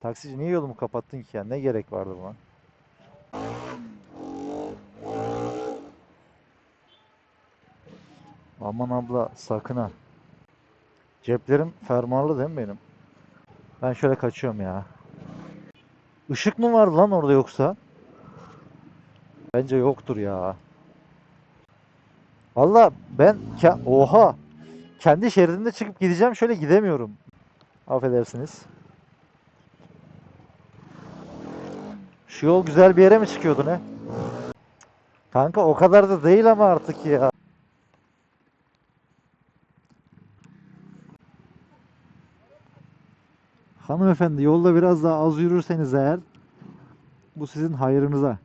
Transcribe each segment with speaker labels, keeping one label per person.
Speaker 1: Taksici niye yolumu kapattın ki ya? Ne gerek vardı buna? Aman abla sakın ha. Ceplerim fermuarlı değil mi benim? Ben şöyle kaçıyorum ya. Işık mı vardı lan orada yoksa? Bence yoktur ya. Valla ben ke- oha kendi şeridimde çıkıp gideceğim şöyle gidemiyorum. Affedersiniz. Şu yol güzel bir yere mi çıkıyordu ne? Kanka o kadar da değil ama artık ya. Hanımefendi yolda biraz daha az yürürseniz eğer bu sizin hayrınıza.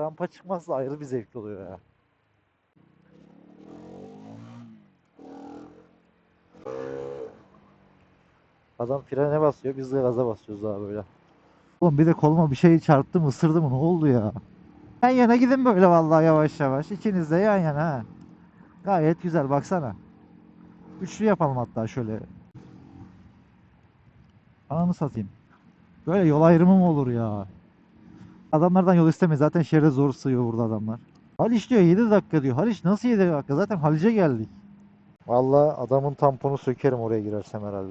Speaker 1: Rampa çıkmazsa ayrı bir zevk oluyor ya. Adam frene basıyor, biz de gaza basıyoruz daha böyle. Oğlum bir de koluma bir şey çarptı mı, ısırdı mı ne oldu ya? Yan yana gidin böyle vallahi yavaş yavaş. İkiniz de yan yana ha. Gayet güzel baksana. Üçlü yapalım hatta şöyle. Ananı satayım. Böyle yol ayrımı mı olur ya? Adamlardan yol istemeyiz. Zaten şehre zor sığıyor burada adamlar. Haliç diyor 7 dakika diyor. Haliç nasıl 7 dakika? Zaten Haliç'e geldik. Vallahi adamın tamponu sökerim oraya girersem herhalde.